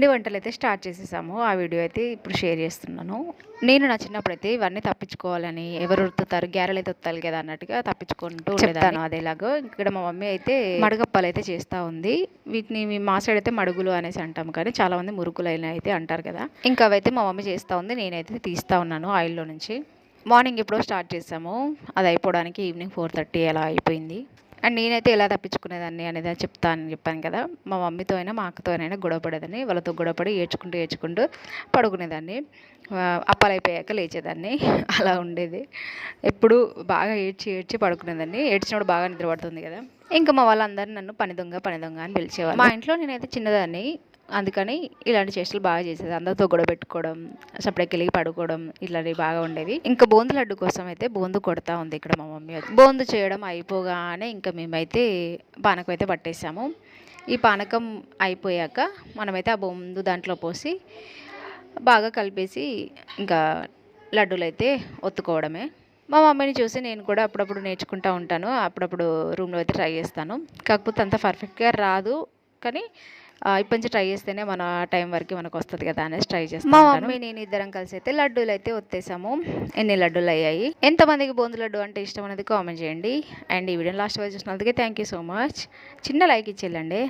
పిండి వంటలు అయితే స్టార్ట్ చేసేసాము. ఆ వీడియో అయితే ఇప్పుడు షేర్ చేస్తున్నాను. నేను నా చిన్నప్పుడు అయితే ఇవన్నీ తప్పించుకోవాలని ఎవరు ఉరుతుతారు గ్యారెలు అయితే వత్తాలి కదా అన్నట్టుగా తప్పించుకుంటూ చెప్తాను అదేలాగో ఇక్కడ మా మమ్మీ అయితే మడగప్పాలు అయితే చేస్తూ ఉంది. వీటిని మీ సైడ్ అయితే మడుగులు అనేసి అంటాం కానీ చాలా మంది మురుకులు అయినా అయితే అంటారు కదా. ఇంకా అవైతే మా మమ్మీ చేస్తూ ఉంది. నేనైతే తీస్తూ ఉన్నాను ఆయిల్లో నుంచి. మార్నింగ్ ఎప్పుడో స్టార్ట్ చేసాము. అది అయిపోవడానికి ఈవినింగ్ ఫోర్ థర్టీ అలా అయిపోయింది. అండ్ నేనైతే ఎలా తప్పించుకునేదాన్ని అనేది చెప్తా అని చెప్పాను కదా. మా మమ్మీతో అయినా మా అక్కతో అయినా గొడవ పడేదాన్ని. వాళ్ళతో గొడవపడి ఏడ్చుకుంటూ ఏడ్చుకుంటూ పడుకునేదాన్ని. అప్పాలైపోయాక లేచేదాన్ని. అలా ఉండేది. ఎప్పుడు బాగా ఏడ్చి ఏడ్చి పడుకునేదాన్ని. ఏడ్చినప్పుడు బాగా నిద్ర పడుతుంది కదా. ఇంకా మా వాళ్ళందరూ నన్ను పని దొంగ పని దొంగ అని పిలిచేవాళ్ళు. మా ఇంట్లో నేనైతే చిన్నదాన్ని. అందుకని ఇలాంటి చేష్టలు బాగా చేసేది. అందరితో గొడవ పెట్టుకోవడం సపరేట్కి వెళ్ళి పడుకోవడం ఇట్లాంటివి బాగా ఉండేవి ఇంకా బోందు లడ్డు కోసం అయితే బోందు కొడతా ఉంది ఇక్కడ మా మమ్మీ బోందు చేయడం అయిపోగానే ఇంకా మేమైతే పానకం అయితే పట్టేసాము. ఈ పానకం అయిపోయాక మనమైతే ఆ బొందు దాంట్లో పోసి బాగా కలిపేసి ఇంకా లడ్డూలు అయితే ఒత్తుకోవడమే. మా మమ్మీని చూసి నేను కూడా అప్పుడప్పుడు నేర్చుకుంటూ ఉంటాను. అప్పుడప్పుడు రూమ్లో అయితే ట్రై చేస్తాను. కాకపోతే అంత పర్ఫెక్ట్గా రాదు. కానీ ఇప్పటి నుంచి ట్రై చేస్తేనే మన టైం వరకు మనకు వస్తుంది కదా అనేసి ట్రై చేస్తాను మా మమ్మీ నేను ఇద్దరం కలిసి అయితే లడ్డూలు అయితే ఒత్తేసాము. ఎన్ని లడ్డూలు అయ్యాయి? ఎంతమందికి బోందు లడ్డు అంటే ఇష్టం అనేది కామెంట్ చేయండి. అండ్ ఈ వీడియో లాస్ట్ వరకు చూసినందుకే థ్యాంక్ యూ సో మచ్ చిన్న లైక్ ఇచ్చేళ్ళండి